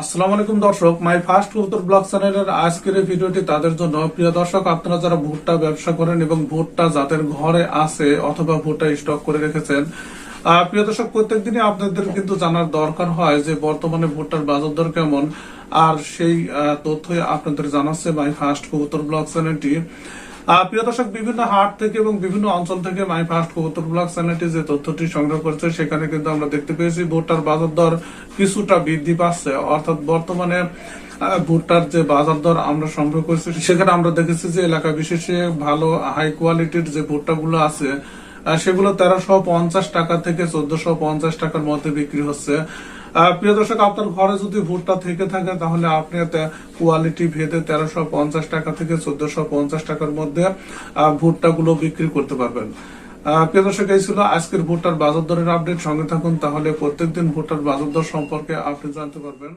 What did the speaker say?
আসসালামু আলাইকুম দর্শক, মাই ফার্স্ট উত্তর ব্লগ চ্যানেলের আজকের এই ভিডিওটি তাদের জন্য। প্রিয় দর্শক, আপনারা যারা ভুট্টা ব্যবসা করেন এবং ভুট্টা যাদের ঘরে আছে অথবা ভুট্টা স্টক করে রেখেছেন প্রিয় দর্শক প্রত্যেক দিনই আপনাদের কিন্তু জানার দরকার হয় যে বর্তমানে ভুট্টার বাজার দর কেমন। আর সেই আহ, তথ্যই আপনাদের জানাচ্ছে মাই ফার্স্ট উত্তর ব্লগ চ্যানেলটি। প্রিয় দর্শক বিভিন্ন হাট থেকে এবং বিভিন্ন অঞ্চল থেকে মাই ফার্স্ট কবুতর ব্লগ চ্যানেলটি যে তথ্যটি সংগ্রহ করেছে সেখানে কিন্তু আমরা দেখতে পেয়েছি ভুট্টার বাজার দর কিছুটা বৃদ্ধি পাচ্ছে। অর্থাৎ বর্তমানে ভুট্টার যে বাজার দর আমরা সংগ্রহ করেছি সেখানে আমরা দেখেছি যে এলাকা বিশেষে ভালো হাই কোয়ালিটির যে ভুট্টাগুলো আছে সেগুলো তেরোশো পঞ্চাশ টাকা থেকে চোদ্দশো পঞ্চাশ টাকার মধ্যে বিক্রি হচ্ছে। প্রিয় দর্শক, আপনার ঘরে যদি ভুট্টা থেকে থাকে, তাহলে আপনি কোয়ালিটি ভেদে তেরোশো পঞ্চাশ টাকা থেকে চোদ্দশো পঞ্চাশ টাকার মধ্যে ভুট্টা গুলো বিক্রি করতে পারবেন। প্রিয় দর্শক, এই ছিল আজকের ভুট্টার বাজার দরের আপডেট সঙ্গে থাকুন, তাহলে প্রত্যেকদিন ভুট্টার বাজার দর সম্পর্কে আপনি জানতে পারবেন।